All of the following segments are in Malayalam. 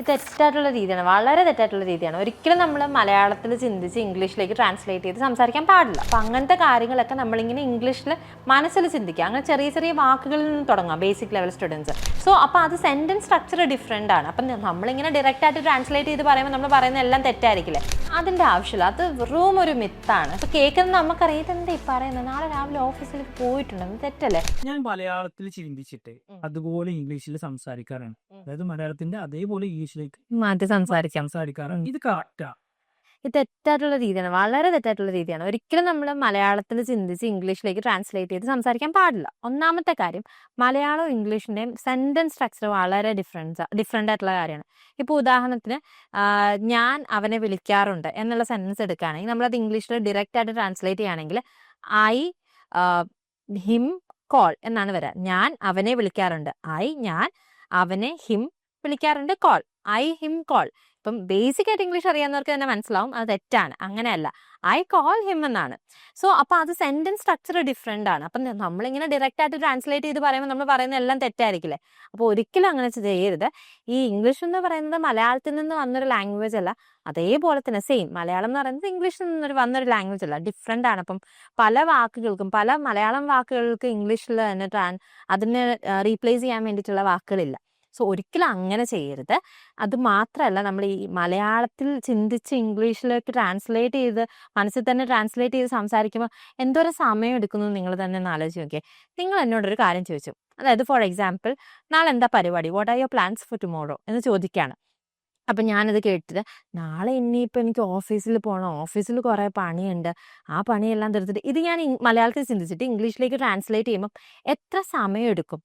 ഇത് തെറ്റായിട്ടുള്ള രീതിയാണ് വളരെ തെറ്റായിട്ടുള്ള രീതിയാണ്. ഒരിക്കലും നമ്മൾ മലയാളത്തിൽ ചിന്തിച്ച് ഇംഗ്ലീഷിലേക്ക് ട്രാൻസ്ലേറ്റ് ചെയ്ത് സംസാരിക്കാൻ പാടില്ല. അപ്പം അങ്ങനത്തെ കാര്യങ്ങളൊക്കെ നമ്മളിങ്ങനെ ഇംഗ്ലീഷിൽ മനസ്സിൽ ചിന്തിക്കുക. അങ്ങനെ ചെറിയ ചെറിയ വാക്കുകളിൽ നിന്ന് തുടങ്ങാം ബേസിക് ലെവൽ സ്റ്റുഡൻസ് സോ അപ്പോൾ അത് സെന്റൻസ് സ്ട്രക്ചർ ഡിഫറെന്റ് ആണ്. അപ്പം നമ്മളിങ്ങനെ ഡയറക്റ്റായിട്ട് ട്രാൻസ്ലേറ്റ് ചെയ്ത് പറയുമ്പോൾ നമ്മൾ പറയുന്ന എല്ലാം തെറ്റായിരിക്കില്ലേ? അതിന്റെ ആവശ്യമില്ല. അത് വെറും ഒരു മിത്താണ് ഇപ്പൊ കേൾക്കുന്നത് നമുക്കറിയാം. ഇതെന്താ ഈ പറയുന്നത്? നാളെ രാവിലെ ഓഫീസിലേക്ക് പോയിട്ടുണ്ടെന്ന് തെറ്റല്ലേ? ഞാൻ മലയാളത്തിൽ ചിന്തിച്ചിട്ട് അതുപോലെ ഇംഗ്ലീഷിൽ സംസാരിക്കാറാണ്. അതായത് മലയാളത്തിന്റെ അതേപോലെ ഇംഗ്ലീഷിലേക്ക് മാറ്റി സംസാരിക്കാം. സംസാരിക്കാറാണ്. ഇത് കറക്റ്റാ ഇത് തെറ്റായിട്ടുള്ള രീതിയാണ്. വളരെ തെറ്റായിട്ടുള്ള രീതിയാണ്. ഒരിക്കലും നമ്മൾ മലയാളത്തിൽ ചിന്തിച്ച് ഇംഗ്ലീഷിലേക്ക് ട്രാൻസ്ലേറ്റ് ചെയ്ത് സംസാരിക്കാൻ പാടില്ല. ഒന്നാമത്തെ കാര്യം മലയാളവും ഇംഗ്ലീഷിന്റെയും സെന്റൻസ് സ്ട്രക്ചർ വളരെ ഡിഫറൻസ് ഡിഫറെന്റ് ആയിട്ടുള്ള കാര്യമാണ്. ഇപ്പോൾ ഉദാഹരണത്തിന് ഞാൻ അവനെ വിളിക്കാറുണ്ട് എന്നുള്ള സെന്റൻസ് എടുക്കുകയാണെങ്കിൽ നമ്മളത് ഇംഗ്ലീഷിൽ ഡയറക്റ്റ് ആയിട്ട് ട്രാൻസ്ലേറ്റ് ചെയ്യുകയാണെങ്കിൽ ഐ ഹിം കോൾ എന്നാണ് വരിക ഞാൻ അവനെ വിളിക്കാറുണ്ട്. ഐ ഞാൻ അവനെ ഹിം വിളിക്കാറുണ്ട് കോൾ ഐ ഹിം കോൾ ഇപ്പം ബേസിക് ആയിട്ട് ഇംഗ്ലീഷ് അറിയാവുന്നവർക്ക് തന്നെ മനസ്സിലാവും അത് തെറ്റാണ്. അങ്ങനെയല്ല. ഐ കോൾ ഹിം എന്നാണ്. സോ അപ്പൊ അത് സെന്റൻസ് സ്ട്രക്ചർ ഡിഫറെന്റ് ആണ്. അപ്പം നമ്മളിങ്ങനെ ഡയറക്റ്റ് ആയിട്ട് ട്രാൻസ്ലേറ്റ് ചെയ്ത് പറയുമ്പോൾ നമ്മൾ പറയുന്ന എല്ലാം തെറ്റായിരിക്കില്ലേ? അപ്പോൾ ഒരിക്കലും അങ്ങനെ ചെയ്യരുത്. ഈ ഇംഗ്ലീഷ് എന്ന് പറയുന്നത് മലയാളത്തിൽ നിന്ന് വന്നൊരു ലാംഗ്വേജ് അല്ല. അതേപോലെ തന്നെ സെയിം. മലയാളം എന്ന് പറയുന്നത് ഇംഗ്ലീഷിൽ നിന്നൊരു വന്നൊരു ലാംഗ്വേജ് അല്ല. ഡിഫറെന്റ് ആണ്. അപ്പം പല വാക്കുകൾക്കും പല മലയാളം വാക്കുകൾക്ക് ഇംഗ്ലീഷിൽ തന്നെ അതിനെ റീപ്ലേസ് ചെയ്യാൻ വേണ്ടിയിട്ടുള്ള വാക്കുകളില്ല. സോ ഒരിക്കലും അങ്ങനെ ചെയ്യരുത്. അത് മാത്രമല്ല നമ്മൾ ഈ മലയാളത്തിൽ ചിന്തിച്ച് ഇംഗ്ലീഷിലേക്ക് ട്രാൻസ്ലേറ്റ് ചെയ്ത് മനസ്സിൽ തന്നെ ട്രാൻസ്ലേറ്റ് ചെയ്ത് സംസാരിക്കുമ്പോൾ എന്തോരം സമയം എടുക്കുന്നു നിങ്ങൾ തന്നെ ഒന്ന് ആലോചിച്ച് നോക്കിയേ. നിങ്ങൾ എന്നോടൊരു കാര്യം ചോദിച്ചു. അതായത് ഫോർ എക്സാമ്പിൾ നാളെ എന്താ പരിപാടി? What are your plans for tomorrow എന്ന് ചോദിക്കുകയാണ്. അപ്പം ഞാനത് കേട്ടിട്ട് നാളെ ഇനിയിപ്പോൾ എനിക്ക് ഓഫീസിൽ പോകണം ഓഫീസിൽ കുറേ പണിയുണ്ട്. ആ പണിയെല്ലാം തീർത്തിട്ട് ഇത് ഞാൻ മലയാളത്തിൽ ചിന്തിച്ചിട്ട് ഇംഗ്ലീഷിലേക്ക് ട്രാൻസ്ലേറ്റ് ചെയ്യുമ്പം എത്ര സമയം എടുക്കും?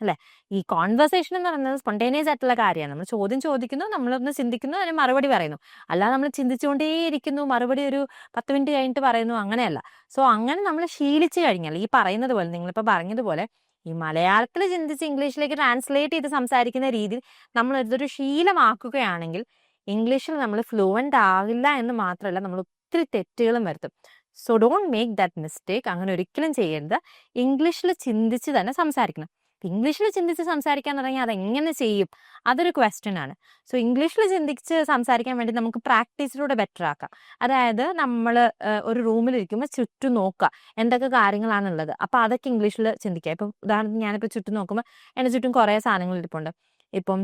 അല്ലേ? ഈ കോൺവെർസേഷൻ എന്ന് പറയുന്നത് സ്പോണ്ടേനിയസ് ആയിട്ടുള്ള കാര്യമാണ്. നമ്മൾ ചോദ്യം ചോദിക്കുന്നു നമ്മളൊന്ന് ചിന്തിക്കുന്നു അതിന് മറുപടി പറയുന്നു. അല്ലാതെ നമ്മൾ ചിന്തിച്ചുകൊണ്ടേയിരിക്കുന്നു മറുപടി ഒരു പത്ത് മിനിറ്റ് കഴിഞ്ഞിട്ട് പറയുന്നു അങ്ങനെയല്ല. സോ അങ്ങനെ നമ്മൾ ശീലിച്ചു കഴിഞ്ഞാൽ ഈ പറയുന്നത് പോലെ നിങ്ങളിപ്പോൾ പറഞ്ഞതുപോലെ ഈ മലയാളത്തിൽ ചിന്തിച്ച് ഇംഗ്ലീഷിലേക്ക് ട്രാൻസ്ലേറ്റ് ചെയ്ത് സംസാരിക്കുന്ന രീതിയിൽ നമ്മൾ ഇതൊരു ശീലമാക്കുകയാണെങ്കിൽ ഇംഗ്ലീഷിൽ നമ്മൾ ഫ്ലുവന്റ് ആകില്ല എന്ന് മാത്രമല്ല നമ്മൾ ഒത്തിരി തെറ്റുകളും വരുത്തും. So don't make that mistake അങ്ങനെ ഒരിക്കലും ചെയ്യരുത്. ഇംഗ്ലീഷിൽ ചിന്തിച്ച് തന്നെ സംസാരിക്കണം. ഇംഗ്ലീഷിൽ ചിന്തിച്ച് സംസാരിക്കാൻ തുടങ്ങി അതെങ്ങനെ ചെയ്യും? അതൊരു ക്വസ്റ്റ്യൻ ആണ്. സോ ഇംഗ്ലീഷിൽ ചിന്തിച്ച് സംസാരിക്കാൻ വേണ്ടി നമുക്ക് പ്രാക്ടീസിലൂടെ ബെറ്റർ ആക്കാം. അതായത് നമ്മൾ ഒരു റൂമിലിരിക്കുമ്പോൾ ചുറ്റും നോക്കുക. എന്തൊക്കെ കാര്യങ്ങളാണുള്ളത് അപ്പോൾ അതൊക്കെ ഇംഗ്ലീഷിൽ ചിന്തിക്കുക. ഇപ്പം ഉദാഹരണത്തിന് ഞാനിപ്പോൾ ചുറ്റും നോക്കുമ്പോൾ എന്റെ ചുറ്റും കുറേ സാധനങ്ങൾ ഇരിപ്പുണ്ട്. ഇപ്പം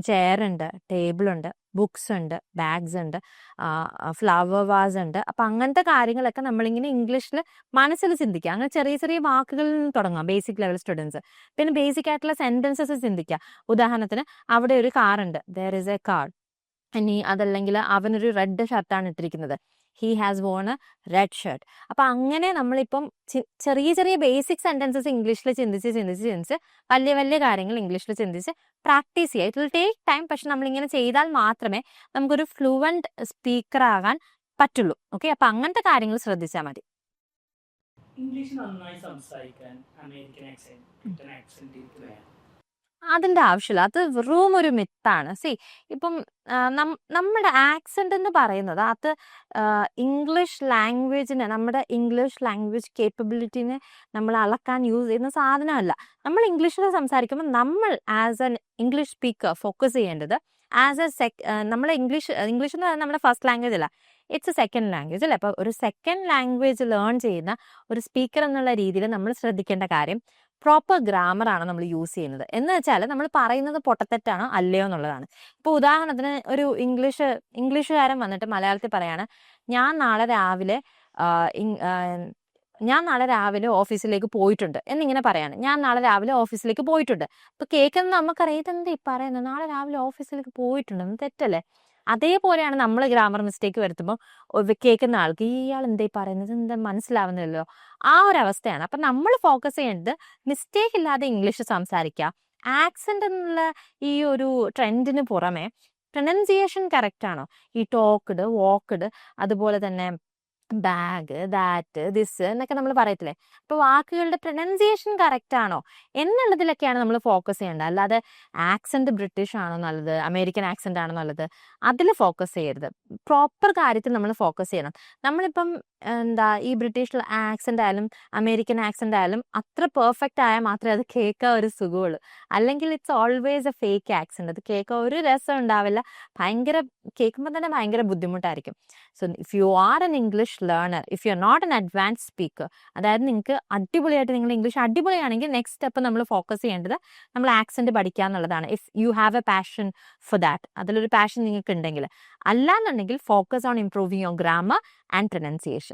ടേബിൾ ഉണ്ട് ബുക്സ് ഉണ്ട് ബാഗ്സ് ഉണ്ട് ഫ്ലവർ വാസ് ഉണ്ട്. അപ്പം അങ്ങനത്തെ കാര്യങ്ങളൊക്കെ നമ്മളിങ്ങനെ ഇംഗ്ലീഷിൽ മനസ്സിൽ ചിന്തിക്കുക. അങ്ങനെ ചെറിയ ചെറിയ വാക്കുകളിൽ നിന്ന് തുടങ്ങാം ബേസിക് ലെവൽ സ്റ്റുഡൻസ് പിന്നെ ബേസിക് ആയിട്ടുള്ള സെന്റൻസസ് ചിന്തിക്കുക. ഉദാഹരണത്തിന് അവിടെ ഒരു കാർ ഉണ്ട്. ദർ ഇസ് എ കാർ ഇനി അതല്ലെങ്കിൽ അവനൊരു റെഡ് ഷർട്ടാണ് ഇട്ടിരിക്കുന്നത്. He has worn a red shirt അപ്പം അങ്ങനെ നമ്മളിപ്പം ചെറിയ ചെറിയ ബേസിക് സെന്റൻസസ് ഇംഗ്ലീഷിൽ ചിന്തിച്ച് ചിന്തിച്ച് ചിന്തിച്ച് വലിയ വലിയ കാര്യങ്ങൾ ഇംഗ്ലീഷിൽ ചിന്തിച്ച് പ്രാക്ടീസ് ചെയ്യുക ഇറ്റ് വിൽ ടേക്ക് ടൈം പക്ഷെ നമ്മളിങ്ങനെ ചെയ്താൽ മാത്രമേ നമുക്കൊരു ഫ്ലുവന്റ് സ്പീക്കർ ആകാൻ പറ്റുള്ളൂ. ഓക്കെ അപ്പം അങ്ങനത്തെ കാര്യങ്ങൾ ശ്രദ്ധിച്ചാൽ മതി. ഇംഗ്ലീഷ് നന്നായി സംസാരിക്കാൻ അമേരിക്കൻ ആക്സെന്റ് ആക്സെന്റ് അതിന്റെ ആവശ്യമില്ല. അത് വെറും ഒരു മിത്താണ്. സി ഇപ്പം നമ്മുടെ ആക്സെന്റ് എന്ന് പറയുന്നത് അത് ഇംഗ്ലീഷ് ലാംഗ്വേജിനെ നമ്മുടെ ഇംഗ്ലീഷ് ലാംഗ്വേജ് കേപ്പബിലിറ്റിനെ നമ്മൾ അളക്കാൻ യൂസ് ചെയ്യുന്ന സാധനമല്ല. നമ്മൾ ഇംഗ്ലീഷിൽ സംസാരിക്കുമ്പോൾ നമ്മൾ as an English speaker focus ചെയ്യേണ്ടത് ആസ് എ സെക് നമ്മൾ ഇംഗ്ലീഷ് ഇംഗ്ലീഷ് എന്ന് പറയുന്നത് നമ്മുടെ ഫസ്റ്റ് ലാംഗ്വേജ് അല്ല. ഇറ്റ്സ് എ സെക്കൻഡ് ലാംഗ്വേജ് അല്ലേ? അപ്പോൾ ഒരു സെക്കൻഡ് ലാംഗ്വേജ് ലേൺ ചെയ്യുന്ന ഒരു സ്പീക്കർ എന്നുള്ള രീതിയിൽ നമ്മൾ ശ്രദ്ധിക്കേണ്ട കാര്യം പ്രോപ്പർ ഗ്രാമർ ആണ് നമ്മൾ യൂസ് ചെയ്യുന്നത്. എന്ന് വെച്ചാൽ നമ്മൾ പറയുന്നത് പൊട്ടത്തെറ്റാണോ അല്ലയോ എന്നുള്ളതാണ്. ഇപ്പോൾ ഉദാഹരണത്തിന് ഒരു ഇംഗ്ലീഷ് ഇംഗ്ലീഷുകാരൻ വന്നിട്ട് മലയാളത്തിൽ പറയാണ് ഞാൻ നാളെ രാവിലെ ഞാൻ നാളെ രാവിലെ ഓഫീസിലേക്ക് പോയിട്ടുണ്ട് എന്നിങ്ങനെ പറയാണ്. ഞാൻ നാളെ രാവിലെ ഓഫീസിലേക്ക് പോയിട്ടുണ്ട്. അപ്പൊ കേൾക്കുന്നത് നമുക്കറിയാം ഇതെന്താ ഈ പറയുന്നത്? നാളെ രാവിലെ ഓഫീസിലേക്ക് പോയിട്ടുണ്ട്. തെറ്റല്ലേ? അതേപോലെയാണ് നമ്മൾ ഗ്രാമർ മിസ്റ്റേക്ക് വരുത്തുമ്പോൾ കേൾക്കുന്ന ആൾക്ക് ഇയാൾ എന്തേ പറയുന്നത്? എന്താ മനസ്സിലാവുന്നില്ലല്ലോ. ആ ഒരു അവസ്ഥയാണ്. അപ്പം നമ്മൾ ഫോക്കസ് ചെയ്യേണ്ടത് മിസ്റ്റേക്ക് ഇല്ലാതെ ഇംഗ്ലീഷ് സംസാരിക്കുക. ആക്സെന്റ് എന്നുള്ള ഈ ഒരു ട്രെൻഡിന് പുറമെ പ്രൊനൗൺസിയേഷൻ കറക്റ്റ് ആണോ? ഈ ടോക്ക്ഡ് വോക്ക്ഡ് അതുപോലെ തന്നെ ബാഗ് ദാറ്റ് ദിസ് എന്നൊക്കെ നമ്മൾ പറയത്തില്ലേ? അപ്പോൾ വാക്കുകളുടെ പ്രൊനൗൺസിയേഷൻ കറക്റ്റ് ആണോ? എന്നുള്ളതിലൊക്കെയാണ് നമ്മൾ ഫോക്കസ് ചെയ്യേണ്ടത്. അല്ലാതെ ആക്സെന്റ് ബ്രിട്ടീഷ് ആണോ നല്ലത്? അമേരിക്കൻ ആക്സെന്റ് ആണോ നല്ലത്? അതിൽ ഫോക്കസ് ചെയ്യരുത്. പ്രോപ്പർ കാര്യത്തിൽ നമ്മൾ ഫോക്കസ് ചെയ്യണം. നമ്മളിപ്പം എന്താ ഈ ബ്രിട്ടീഷ് ആക്സെന്റ് ആയാലും അമേരിക്കൻ ആക്സെന്റ് ആയാലും അത്ര പെർഫെക്റ്റ് ആയാൽ മാത്രമേ അത് കേൾക്കാൻ ഒരു സുഖമുള്ളൂ. അല്ലെങ്കിൽ it's always a fake accent. അത് കേൾക്കാൻ ഒരു രസം ഉണ്ടാവില്ല. ഭയങ്കര കേൾക്കുമ്പോൾ തന്നെ ഭയങ്കര ബുദ്ധിമുട്ടായിരിക്കും. So if you are an English learner if you are not an advance speaker അതായത് നിങ്ങൾക്ക് അടിപൊളിയായിട്ട് നിങ്ങൾ ഇംഗ്ലീഷ് അടിപൊളിയാണെങ്കിൽ നെക്സ്റ്റ് സ്റ്റെപ്പ് നമ്മൾ ഫോക്കസ് ചെയ്യേണ്ടത് നമ്മൾ ആക്സെന്റ് പഠിക്കുക എന്നുള്ളതാണ്. If you have a passion for that അതിലൊരു പാഷൻ നിങ്ങൾക്ക് ഉണ്ടെങ്കിൽ അല്ലാന്നുണ്ടെങ്കിൽ focus on improving your grammar and pronunciation.